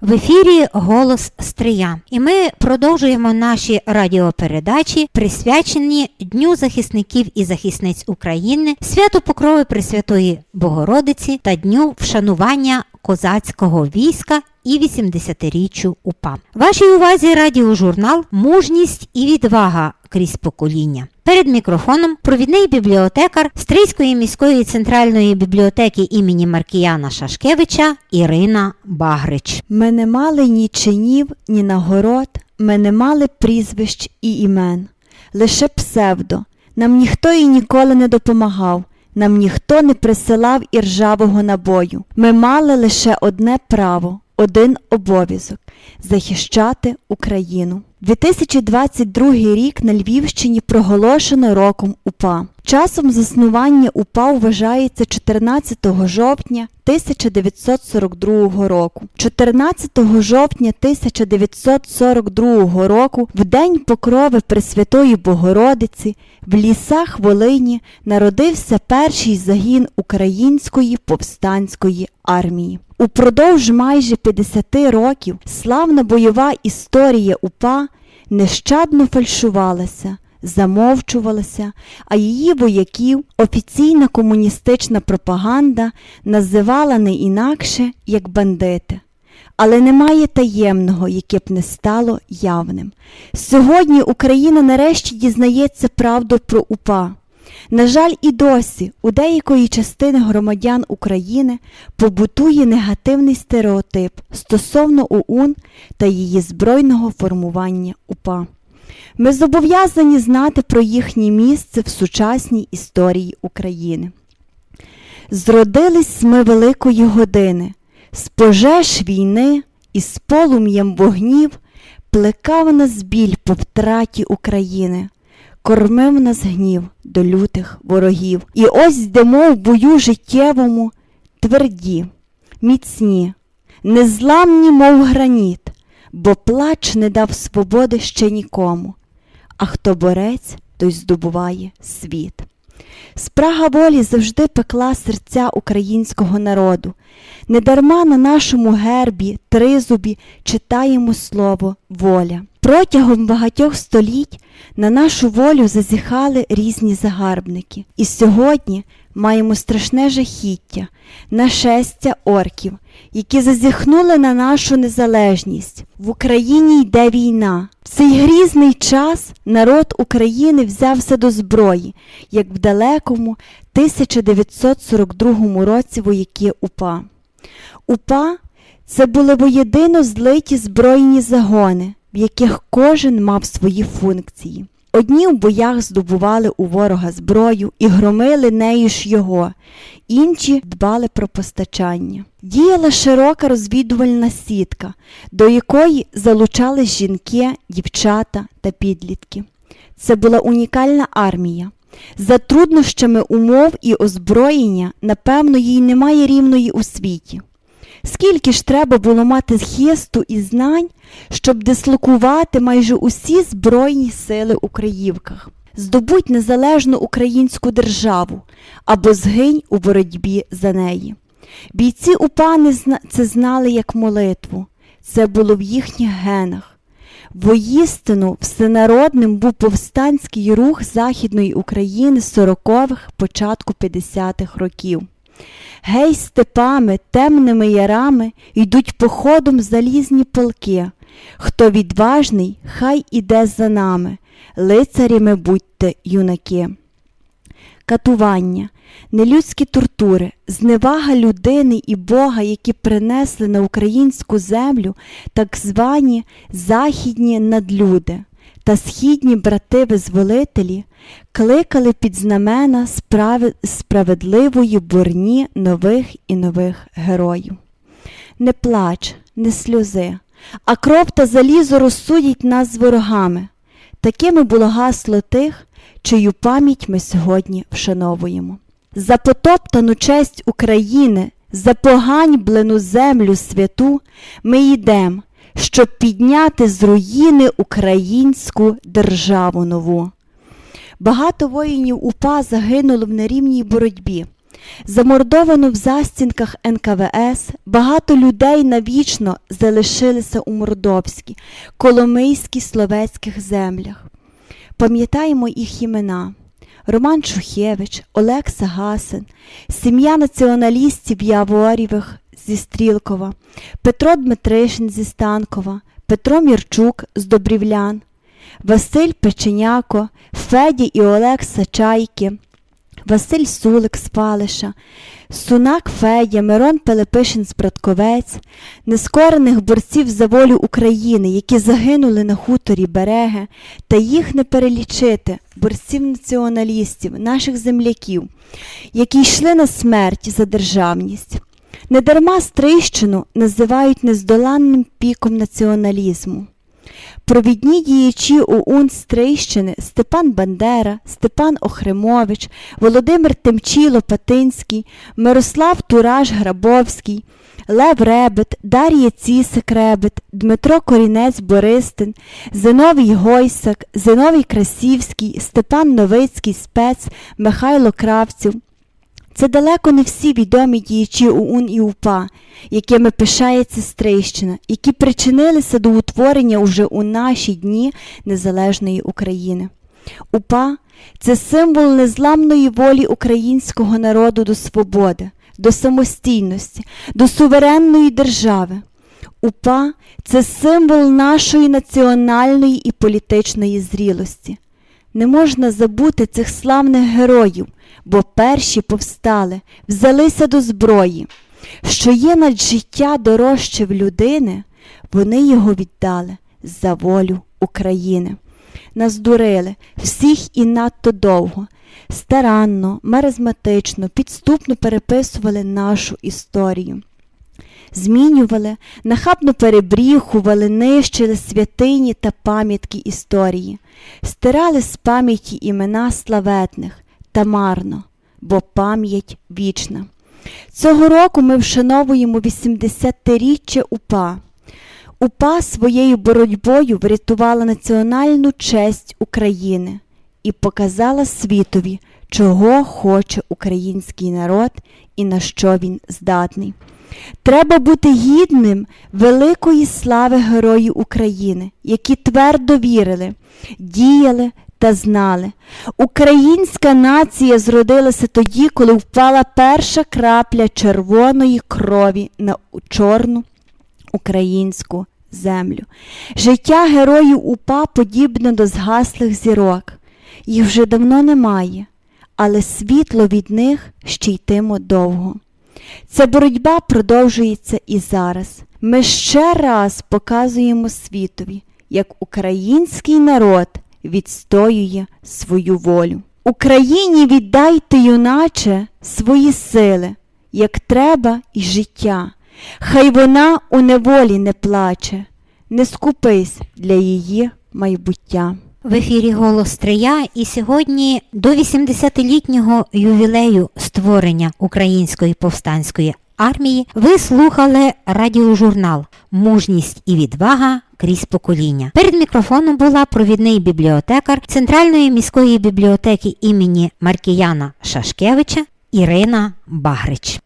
В ефірі Голос Стрия. І ми продовжуємо наші радіопередачі, присвячені Дню захисників і захисниць України, святу Покрови Пресвятої Богородиці та Дню вшанування козацького війська і 80-річчю УПА. Вашій увазі радіожурнал Мужність і відвага крізь покоління. Перед мікрофоном провідний бібліотекар Стрийської міської центральної бібліотеки імені Маркіяна Шашкевича Ірина Багрич. Ми не мали ні чинів, ні нагород, ми не мали прізвищ і імен, лише псевдо. Нам ніхто і ніколи не допомагав, нам ніхто не присилав іржавого набою. Ми мали лише одне право, один обов'язок захищати Україну. 2022 рік на Львівщині проголошено роком УПА. Часом заснування УПА вважається 14 жовтня 1942 року. 14 жовтня 1942 року, в день покрови Пресвятої Богородиці, в лісах Волині народився перший загін Української повстанської армії. Упродовж майже 50 років славна бойова історія УПА нещадно фальшувалася, замовчувалася, а її вояків офіційна комуністична пропаганда називала не інакше як бандити. Але немає таємного, яке б не стало явним. Сьогодні Україна нарешті дізнається правду про УПА. На жаль, і досі у деякої частини громадян України побутує негативний стереотип стосовно ОУН та її збройного формування УПА. Ми зобов'язані знати про їхнє місце в сучасній історії України. Зродились ми великої години, з пожеж війни і з полум'ям вогнів плекав нас біль по втраті України кормив нас гнів до лютих ворогів. І ось йдемо в бою життєвому, тверді, міцні, незламні, мов граніт, бо плач не дав свободи ще нікому, а хто борець, той здобуває світ. Спрага волі завжди пекла серця українського народу. Недарма на нашому гербі, тризубі читаємо слово воля. Протягом багатьох століть на нашу волю зазіхали різні загарбники. І сьогодні маємо страшне жахіття, нашестя орків, які зазіхнули на нашу незалежність. В Україні йде війна. В цей грізний час народ України взявся до зброї, як в далекому 1942 році вояки УПА. УПА це були воєдино злиті збройні загони, в яких кожен мав свої функції. Одні в боях здобували у ворога зброю і громили нею ж його, інші дбали про постачання. Діяла широка розвідувальна сітка, до якої залучались жінки, дівчата та підлітки. Це була унікальна армія. За труднощами умов і озброєння, напевно, їй немає рівної у світі. Скільки ж треба було мати хисту і знань, щоб дислокувати майже усі збройні сили у Краївках, здобуть незалежну українську державу або згинь у боротьбі за неї. Бійці УПА це знали як молитву, це було в їхніх генах. Воістину всенародним був повстанський рух Західної України 40-х, початку 50-х років. Гей, степами, темними ярами йдуть походом залізні полки. Хто відважний, хай іде за нами, лицарями будьте, юнаки. Катування, нелюдські тортури, зневага людини і Бога, які принесли на українську землю так звані західні надлюди та східні брати-визволителі кликали під знамена справедливої бурні нових і нових героїв. Не плач, не сльози, а кров та залізо розсудять нас з ворогами. Такими було гасло тих, чию пам'ять ми сьогодні вшановуємо. За потоптану честь України, за поганьблену землю святу ми йдем, щоб підняти з руїни українську державу нову. Багато воїнів УПА загинуло в нерівній боротьбі. Замордовано в застінках НКВС, багато людей навічно залишилися у Мордовській, Коломийській, Словецьких землях. Пам'ятаємо їх імена. Роман Шухевич, Олекса Гасин, сім'я націоналістів Яворівих зі Стрілкова, Петро Дмитришин зі Станкова, Петро Мірчук з Добрівлян, Василь Печеняко, Федя і Олекса Чайки, Василь Сулик з Палиша, Сунак Федя, Мирон Пилипишин з Братковець, нескорених борців за волю України, які загинули на хуторі Береги, та їх не перелічити, борців націоналістів, наших земляків, які йшли на смерть за державність. Недарма Стрийщину називають нездоланним піком націоналізму. Провідні діячі ОУН Стрийщини Степан Бандера, Степан Охримович, Володимир Тимчіло Патинський, Мирослав Тураж Грабовський, Лев Ребет, Дар'я Цісик Ребет, Дмитро Корінець Бористин, Зиновій Гойсак, Зиновій Красівський, Степан Новицький спец, Михайло Кравців. Це далеко не всі відомі діячі ОУН і УПА, якими пишається Стрийщина, які причинилися до утворення уже у наші дні незалежної України. УПА це символ незламної волі українського народу до свободи, до самостійності, до суверенної держави. УПА це символ нашої національної і політичної зрілості. Не можна забути цих славних героїв, бо перші повстали, взялися до зброї. Що є над життя дорожче в людини, вони його віддали за волю України. Нас дурили всіх і надто довго, старанно, маразматично, підступно переписували нашу історію. Змінювали, нахабно перебріхували, нищили святині та пам'ятки історії, стирали з пам'яті імена славетних та марно, бо пам'ять вічна. Цього року ми вшановуємо 80-річчя УПА. УПА своєю боротьбою врятувала національну честь України і показала світові, чого хоче український народ і на що він здатний. Треба бути гідним великої слави героїв України, які твердо вірили, діяли та знали. Українська нація зродилася тоді, коли впала перша крапля червоної крові на чорну українську землю. Життя героїв УПА подібне до згаслих зірок. Їх вже давно немає, але світло від них ще йтиме довго. Ця боротьба продовжується і зараз. Ми ще раз показуємо світові, як український народ відстоює свою волю. Україні віддайте, юначе, свої сили, як треба і життя. Хай вона у неволі не плаче, не скупись для її майбуття. В ефірі Голос Стрия і сьогодні до 80-літнього ювілею створення Української повстанської армії ви слухали радіожурнал Мужність і відвага крізь покоління. Перед мікрофоном була провідний бібліотекар Центральної міської бібліотеки імені Маркіяна Шашкевича Ірина Багрич.